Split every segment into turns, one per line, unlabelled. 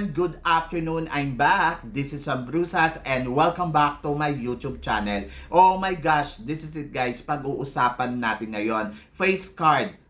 Everyone! Good afternoon! I'm back. This is Sam Brusas and welcome back to my YouTube channel. Oh my gosh, this is it guys. Pag-uusapan natin ngayon, face card.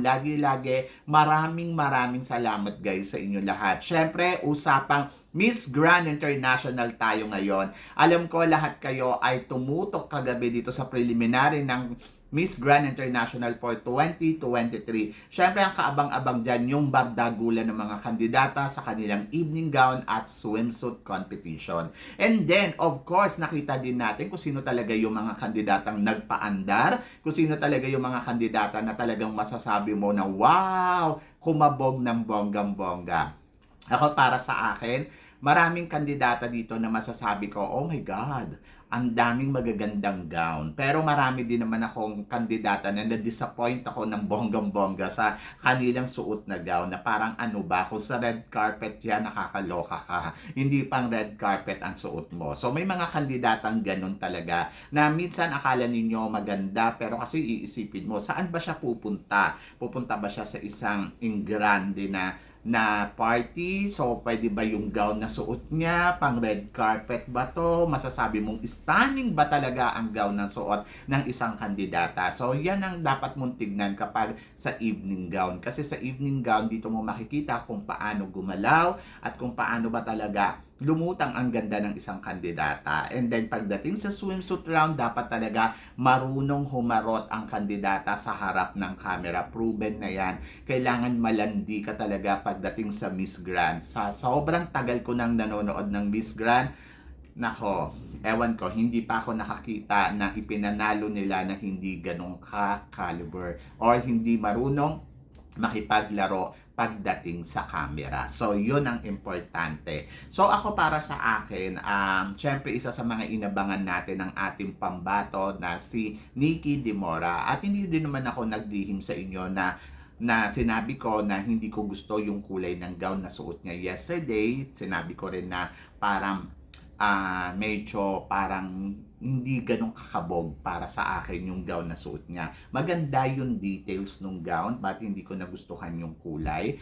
lagi-lagi, maraming maraming salamat guys sa inyo lahat. Syempre, usapang Miss Grand International tayo ngayon. Alam ko lahat kayo ay tumutok kagabi dito sa preliminary ng Miss Grand International for 2023. Siyempre, ang kaabang-abang dyan yung bardagulan ng mga kandidata sa kanilang evening gown at swimsuit competition. And then, of course, nakita din natin kung sino talaga yung mga kandidatang nagpaandar, kung sino talaga yung mga kandidata na talagang masasabi mo na, wow, kumabog ng bonggang-bongga. Ako para sa akin, maraming kandidata dito na masasabi ko, oh my God, ang daming magagandang gown. Pero marami din naman akong kandidata na na-disappoint ako ng bonggang-bongga sa kanilang suot na gown na parang ano ba, kung sa red carpet yan, nakakaloka ka. Hindi pang red carpet ang suot mo. So may mga kandidatang ganun talaga na minsan akala ninyo maganda pero kasi iisipin mo, saan ba siya pupunta? Pupunta ba siya sa isang ingrande na na party. So, pwede ba yung gown na suot niya? Pang red carpet ba to? Masasabi mong stunning ba talaga ang gown na suot ng isang kandidata? So, yan ang dapat mong tignan kapag sa evening gown. Kasi sa evening gown, dito mo makikita kung paano gumalaw at kung paano ba talaga lumutang ang ganda ng isang kandidata. And then pagdating sa swimsuit round, dapat talaga marunong humarot ang kandidata sa harap ng camera. Proven na yan. Kailangan malandi ka talaga pagdating sa Miss Grand. Sa sobrang tagal ko nang nanonood ng Miss Grand, nako, ewan ko, hindi pa ako nakakita na ipinanalo nila na hindi ganong ka-caliber or hindi marunong makipaglaro pagdating sa camera. So, yun ang importante. So, ako para sa akin, um, syempre isa sa mga inabangan natin ng ating pambato na si Nikki Demora. At hindi din naman ako naglihim sa inyo na na sinabi ko na hindi ko gusto yung kulay ng gown na suot niya yesterday. Sinabi ko rin na parang uh, medyo parang hindi ganong kakabog para sa akin yung gown na suot niya. Maganda yung details ng gown, but hindi ko nagustuhan yung kulay.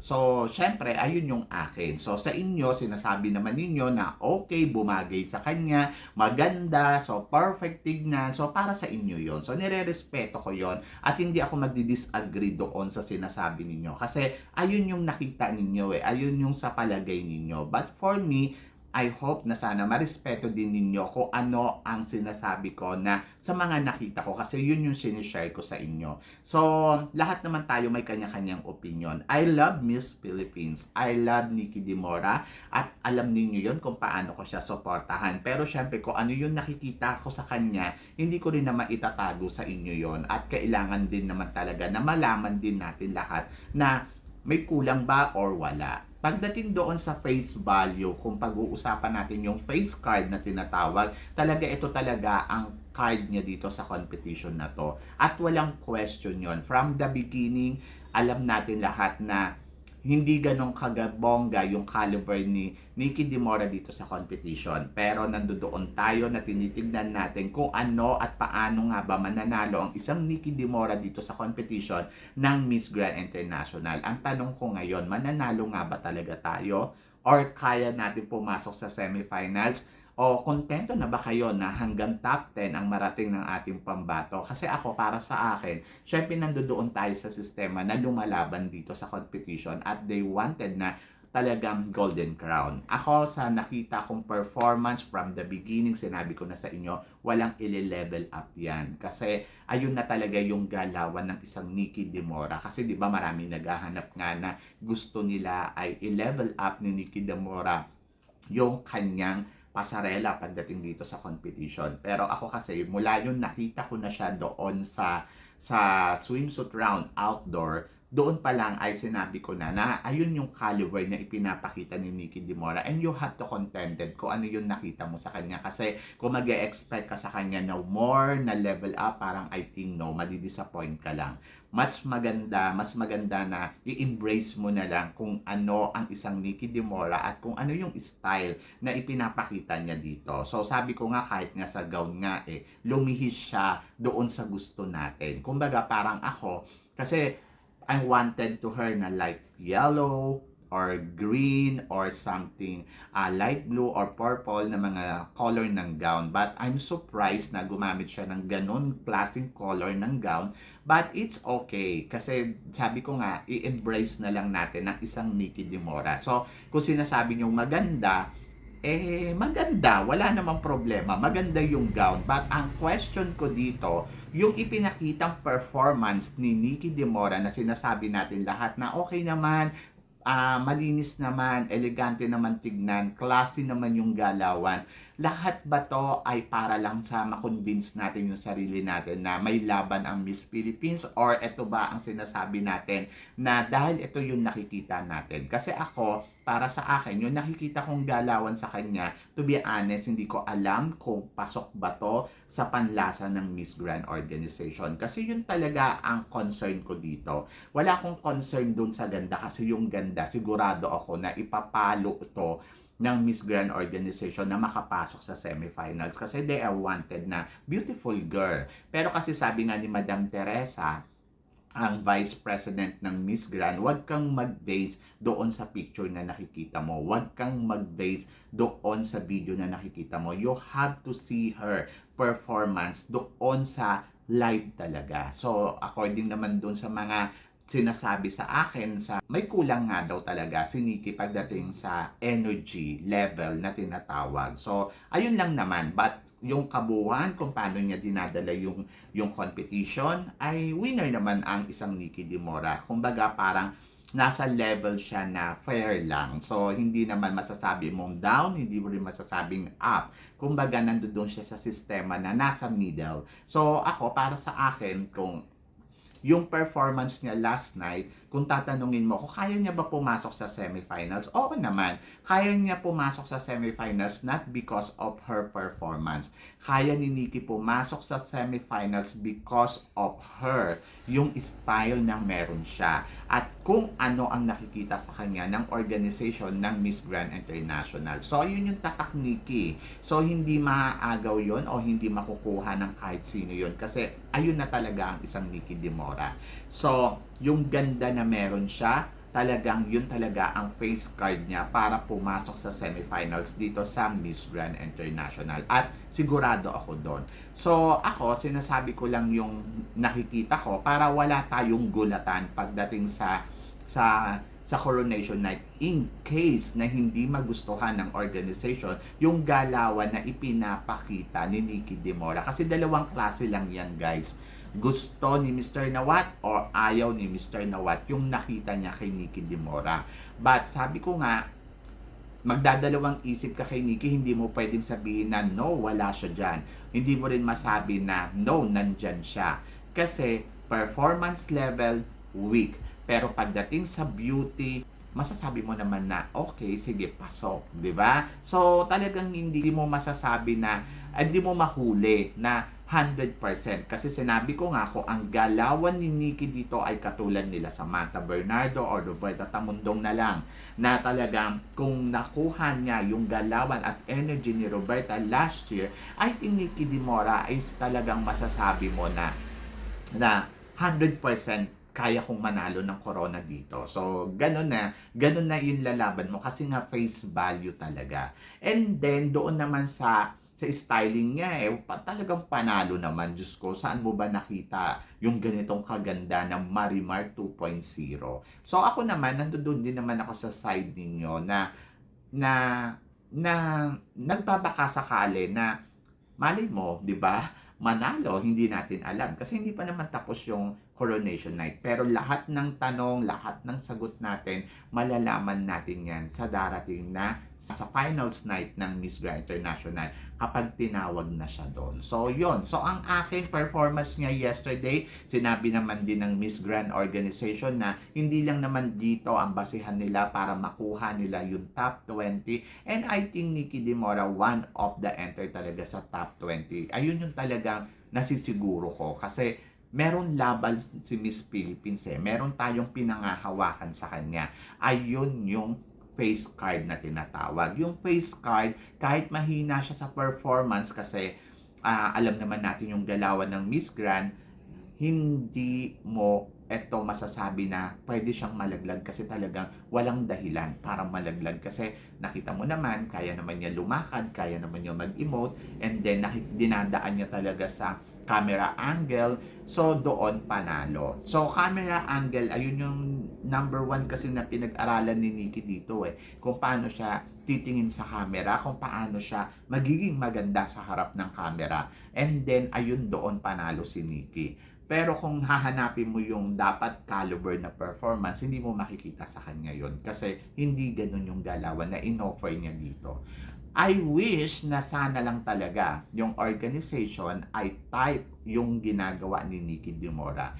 So, syempre, ayun yung akin. So, sa inyo, sinasabi naman ninyo na okay, bumagay sa kanya, maganda, so perfect tignan. So, para sa inyo yon So, nire-respeto ko yon At hindi ako magdi-disagree doon sa sinasabi ninyo. Kasi, ayun yung nakita ninyo eh. Ayun yung sa palagay ninyo. But for me, I hope na sana marespeto din ninyo kung ano ang sinasabi ko na sa mga nakita ko kasi yun yung sinishare ko sa inyo. So, lahat naman tayo may kanya-kanyang opinion. I love Miss Philippines. I love Nikki Dimora at alam ninyo yun kung paano ko siya suportahan. Pero syempre kung ano yung nakikita ko sa kanya, hindi ko rin naman itatago sa inyo yon at kailangan din naman talaga na malaman din natin lahat na may kulang ba or wala. Pagdating doon sa face value, kung pag-uusapan natin yung face card na tinatawag, talaga ito talaga ang card niya dito sa competition na to. At walang question yon From the beginning, alam natin lahat na hindi ganong kagabongga yung caliber ni Nikki Demora dito sa competition. Pero nandoon tayo na tinitignan natin kung ano at paano nga ba mananalo ang isang Nikki Demora dito sa competition ng Miss Grand International. Ang tanong ko ngayon, mananalo nga ba talaga tayo? Or kaya natin pumasok sa semifinals? O kontento na ba kayo na hanggang top 10 ang marating ng ating pambato? Kasi ako, para sa akin, syempre nandoon tayo sa sistema na lumalaban dito sa competition at they wanted na talagang golden crown. Ako sa nakita kong performance from the beginning, sinabi ko na sa inyo, walang ile-level up yan. Kasi ayun na talaga yung galawan ng isang Nikki Demora. Kasi di ba marami naghahanap nga na gusto nila ay i-level up ni Nikki Demora yung kanyang pasarela pagdating dito sa competition. Pero ako kasi mula yun nakita ko na siya doon sa sa swimsuit round outdoor doon pa lang ay sinabi ko na na ayun yung caliber na ipinapakita ni Nikki Dimora and you have to contended kung ano yung nakita mo sa kanya. Kasi kung mag expect ka sa kanya na more na level up parang I think no madidisappoint ka lang. Mas maganda mas maganda na i-embrace mo na lang kung ano ang isang Nikki Dimora at kung ano yung style na ipinapakita niya dito. So sabi ko nga kahit nga sa gown nga eh lumihis siya doon sa gusto natin. Kumbaga parang ako kasi I wanted to her na like yellow or green or something uh, light blue or purple na mga color ng gown. But I'm surprised na gumamit siya ng ganun klaseng color ng gown. But it's okay. Kasi sabi ko nga, i-embrace na lang natin ang isang Nikki Dimora. So, kung sinasabi niyong maganda, eh maganda, wala namang problema. Maganda yung gown. But ang question ko dito, yung ipinakitang performance ni Nikki Demora na sinasabi natin lahat na okay naman, ah, malinis naman, elegante naman tignan, classy naman yung galawan. Lahat ba to ay para lang sa makonvince natin yung sarili natin na may laban ang Miss Philippines or ito ba ang sinasabi natin na dahil ito yung nakikita natin. Kasi ako, para sa akin, yung nakikita kong galawan sa kanya, to be honest, hindi ko alam kung pasok ba to sa panlasa ng Miss Grand Organization. Kasi yun talaga ang concern ko dito. Wala akong concern dun sa ganda kasi yung ganda, sigurado ako na ipapalo to ng Miss Grand Organization na makapasok sa semifinals kasi they are wanted na beautiful girl. Pero kasi sabi nga ni Madam Teresa, ang Vice President ng Miss Grand, huwag kang mag-base doon sa picture na nakikita mo. Huwag kang mag-base doon sa video na nakikita mo. You have to see her performance doon sa live talaga. So, according naman doon sa mga sinasabi sa akin sa may kulang nga daw talaga si Nikki pagdating sa energy level na tinatawag. So, ayun lang naman. But yung kabuuan kung paano niya dinadala yung yung competition ay winner naman ang isang Nikki Dimora. Kumbaga parang nasa level siya na fair lang. So, hindi naman masasabi mong down, hindi mo rin masasabing up. Kumbaga, nandoon siya sa sistema na nasa middle. So, ako, para sa akin, kung yung performance niya last night, kung tatanungin mo, kung kaya niya ba pumasok sa semifinals, oo naman. Kaya niya pumasok sa semifinals not because of her performance. Kaya ni Nikki pumasok sa semifinals because of her, yung style na meron siya. At kung ano ang nakikita sa kanya ng organization ng Miss Grand International. So, yun yung tatak Nikki. So, hindi maaagaw yon o hindi makukuha ng kahit sino yon Kasi, ayun na talaga ang isang Nikki Demora. So, yung ganda na meron siya, talagang yun talaga ang face card niya para pumasok sa semifinals dito sa Miss Grand International. At sigurado ako doon. So ako, sinasabi ko lang yung nakikita ko para wala tayong gulatan pagdating sa sa sa coronation night in case na hindi magustuhan ng organization yung galawan na ipinapakita ni Nikki Demora. Kasi dalawang klase lang yan guys gusto ni Mr. Nawat or ayaw ni Mr. Nawat yung nakita niya kay Nikki Dimora. But sabi ko nga, magdadalawang isip ka kay Nikki, hindi mo pwedeng sabihin na no, wala siya dyan. Hindi mo rin masabi na no, nandyan siya. Kasi performance level, weak. Pero pagdating sa beauty, masasabi mo naman na okay, sige, pasok, 'di ba? So talagang hindi mo masasabi na hindi mo mahuli na 100% kasi sinabi ko nga ko ang galawan ni Nikki dito ay katulad nila Samantha Bernardo or Roberta Tamundong na lang na talagang kung nakuha niya yung galawan at energy ni Roberta last year I think Nikki Dimora is talagang masasabi mo na na 100% kaya kong manalo ng corona dito. So, ganun na, ganun na yung lalaban mo kasi nga face value talaga. And then, doon naman sa sa styling niya eh, talagang panalo naman. Diyos ko, saan mo ba nakita yung ganitong kaganda ng Marimar 2.0? So ako naman, nandoon din naman ako sa side ninyo na na na nagbabaka na malay mo, 'di ba? Manalo, hindi natin alam kasi hindi pa naman tapos yung coronation night. Pero lahat ng tanong, lahat ng sagot natin, malalaman natin yan sa darating na sa finals night ng Miss Grand International kapag tinawag na siya doon. So, yon So, ang aking performance niya yesterday, sinabi naman din ng Miss Grand Organization na hindi lang naman dito ang basihan nila para makuha nila yung top 20. And I think Nikki Demora, one of the enter talaga sa top 20. Ayun yung talagang nasisiguro ko. Kasi meron laban si Miss Philippines eh. Meron tayong pinangahawakan sa kanya. Ayun yung face card na tinatawag. Yung face card, kahit mahina siya sa performance kasi ah, alam naman natin yung galawan ng Miss Grand, hindi mo eto masasabi na pwede siyang malaglag kasi talagang walang dahilan para malaglag kasi nakita mo naman, kaya naman niya lumakad, kaya naman niya mag-emote, and then dinadaan niya talaga sa camera angle, so doon panalo. So camera angle, ayun yung number one kasi na pinag-aralan ni Nikki dito eh, kung paano siya titingin sa camera, kung paano siya magiging maganda sa harap ng camera. And then, ayun doon panalo si Nikki. Pero kung hahanapin mo yung dapat caliber na performance, hindi mo makikita sa kanya yon Kasi hindi ganun yung galawan na inoffer niya dito. I wish na sana lang talaga yung organization ay type yung ginagawa ni Nikki Dimora.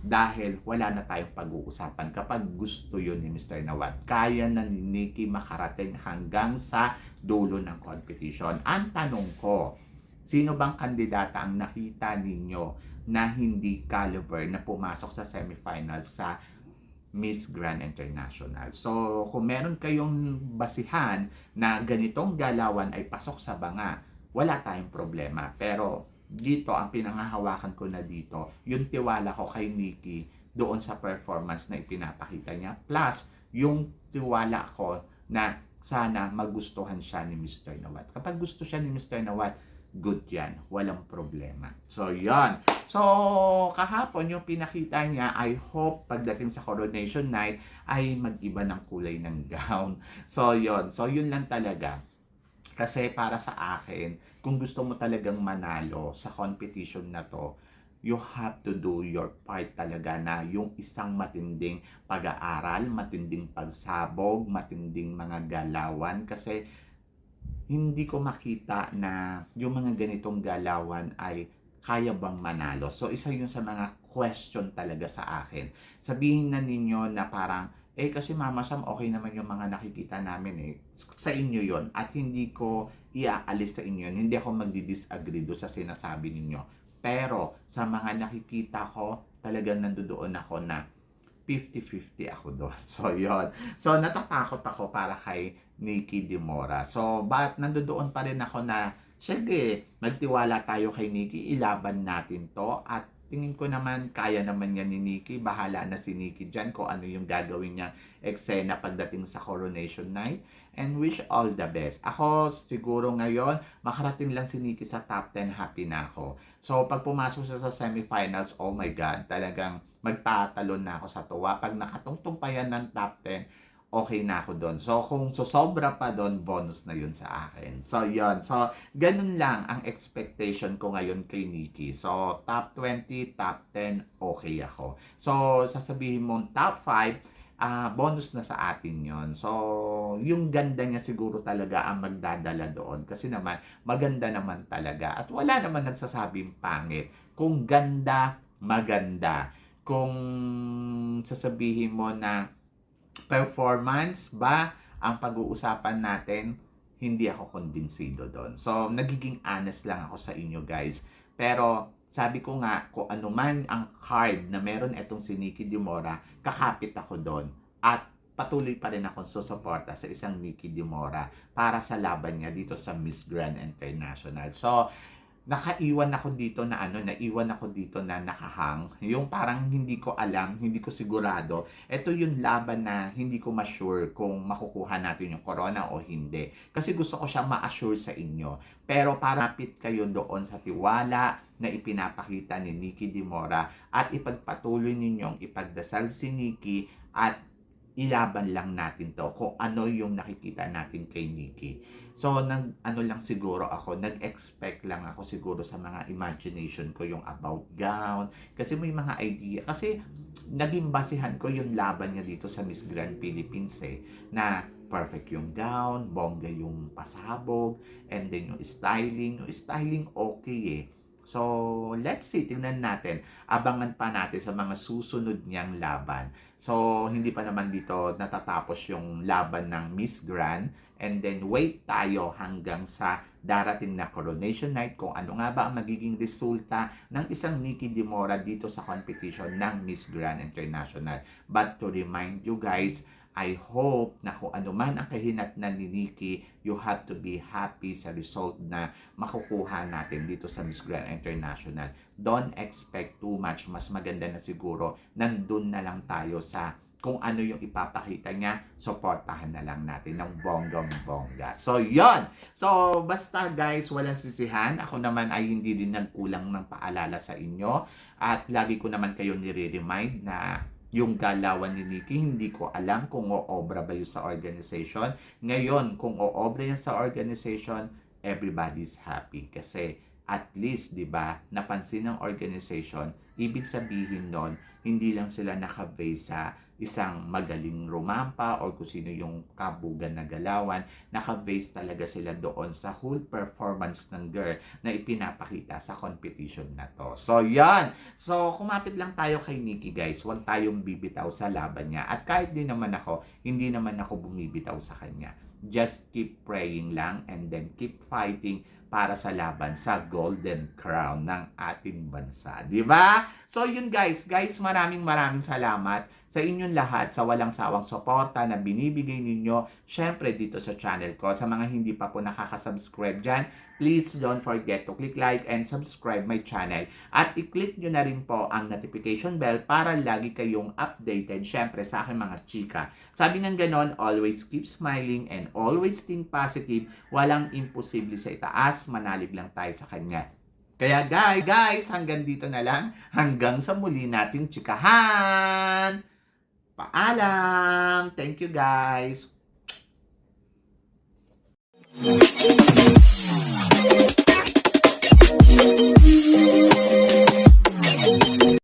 Dahil wala na tayong pag-uusapan kapag gusto yun ni Mr. Nawat. Kaya na ni Nikki makarating hanggang sa dulo ng competition. Ang tanong ko, sino bang kandidata ang nakita ninyo na hindi caliber na pumasok sa semifinals sa Miss Grand International. So, kung meron kayong basihan na ganitong galawan ay pasok sa banga, wala tayong problema. Pero dito, ang pinangahawakan ko na dito, yung tiwala ko kay Nikki doon sa performance na ipinapakita niya. Plus, yung tiwala ko na sana magustuhan siya ni Mr. Nawat. Kapag gusto siya ni Mr. Nawat, good yan. Walang problema. So, yon So, kahapon yung pinakita niya, I hope pagdating sa coronation night ay mag-iba ng kulay ng gown. So, yon So, yun lang talaga. Kasi para sa akin, kung gusto mo talagang manalo sa competition na to, you have to do your part talaga na yung isang matinding pag-aaral, matinding pagsabog, matinding mga galawan kasi hindi ko makita na yung mga ganitong galawan ay kaya bang manalo. So, isa yun sa mga question talaga sa akin. Sabihin na ninyo na parang, eh kasi Mama Sam, okay naman yung mga nakikita namin eh. Sa inyo yon At hindi ko iaalis sa inyo. Hindi ako magdi-disagree do sa sinasabi ninyo. Pero, sa mga nakikita ko, talagang nandoon ako na 50-50 ako doon. So, yon So, natatakot ako para kay Nikki Dimora. So, but nandoon pa rin ako na, syempre, magtiwala tayo kay Nikki, ilaban natin to. At tingin ko naman, kaya naman yan ni Nikki. Bahala na si Nikki dyan kung ano yung gagawin niya eksena pagdating sa coronation night. And wish all the best. Ako, siguro ngayon, makarating lang si Nikki sa top 10, happy na ako. So, pag pumasok siya sa semifinals, oh my God, talagang magtatalon na ako sa tuwa. Pag nakatungtong pa yan ng top 10, okay na ako doon. So, kung sosobra pa doon, bonus na yun sa akin. So, yon So, ganun lang ang expectation ko ngayon kay Nikki. So, top 20, top 10, okay ako. So, sasabihin mo, top 5, ah bonus na sa atin yon So, yung ganda niya siguro talaga ang magdadala doon. Kasi naman, maganda naman talaga. At wala naman nagsasabing pangit. Kung ganda, maganda. Kung sasabihin mo na performance ba ang pag-uusapan natin, hindi ako konbinsido doon. So, nagiging honest lang ako sa inyo guys. Pero, sabi ko nga, kung ano man ang card na meron etong si Nikki Dimora, kakapit ako doon. At patuloy pa rin akong susuporta sa isang Nikki Dimora para sa laban niya dito sa Miss Grand International. So, nakaiwan ako dito na ano, naiwan ako dito na nakahang. Yung parang hindi ko alam, hindi ko sigurado. Ito yung laban na hindi ko ma-sure kung makukuha natin yung corona o hindi. Kasi gusto ko siya ma-assure sa inyo. Pero para pit kayo doon sa tiwala na ipinapakita ni Nikki Dimora at ipagpatuloy ninyong ipagdasal si Nikki at ilaban lang natin to kung ano yung nakikita natin kay Nikki. So, nag, ano lang siguro ako, nag-expect lang ako siguro sa mga imagination ko yung about gown. Kasi may mga idea. Kasi, naging basihan ko yung laban niya dito sa Miss Grand Philippines eh, na perfect yung gown, bongga yung pasabog, and then yung styling. Yung styling okay eh. So, let's see, tingnan natin. Abangan pa natin sa mga susunod niyang laban. So, hindi pa naman dito natatapos yung laban ng Miss Grand. And then, wait tayo hanggang sa darating na coronation night kung ano nga ba ang magiging resulta ng isang Nikki Dimora dito sa competition ng Miss Grand International. But to remind you guys, I hope na kung ano man ang kahinatnan ni Nikki, you have to be happy sa result na makukuha natin dito sa Miss Grand International. Don't expect too much. Mas maganda na siguro nandun na lang tayo sa kung ano yung ipapakita niya, supportahan na lang natin ng bonggong-bongga. So, yon So, basta guys, walang sisihan. Ako naman ay hindi din nagkulang ng paalala sa inyo. At lagi ko naman kayo nire-remind na yung galawan ni Nikki, hindi ko alam kung oobra ba yun sa organization. Ngayon, kung oobra yan sa organization, everybody's happy. Kasi at least, di ba, napansin ng organization, ibig sabihin nun, hindi lang sila nakabase sa isang magaling rumampa or kung sino yung kabugan na galawan, nakabase talaga sila doon sa whole performance ng girl na ipinapakita sa competition na to. So, yan! So, kumapit lang tayo kay Nikki guys. Huwag tayong bibitaw sa laban niya. At kahit din naman ako, hindi naman ako bumibitaw sa kanya. Just keep praying lang and then keep fighting para sa laban sa Golden Crown ng ating bansa. Ba? So yun guys, guys maraming maraming salamat sa inyong lahat sa walang sawang suporta na binibigay ninyo syempre dito sa channel ko. Sa mga hindi pa po nakaka-subscribe dyan, please don't forget to click like and subscribe my channel. At i-click nyo na rin po ang notification bell para lagi kayong updated syempre sa aking mga chika. Sabi ng ganon, always keep smiling and always think positive. Walang imposible sa itaas, manalig lang tayo sa kanya. Kaya guys, guys, hanggang dito na lang. Hanggang sa muli nating chikahan. Paalam! Thank you guys! Thank. Thank you.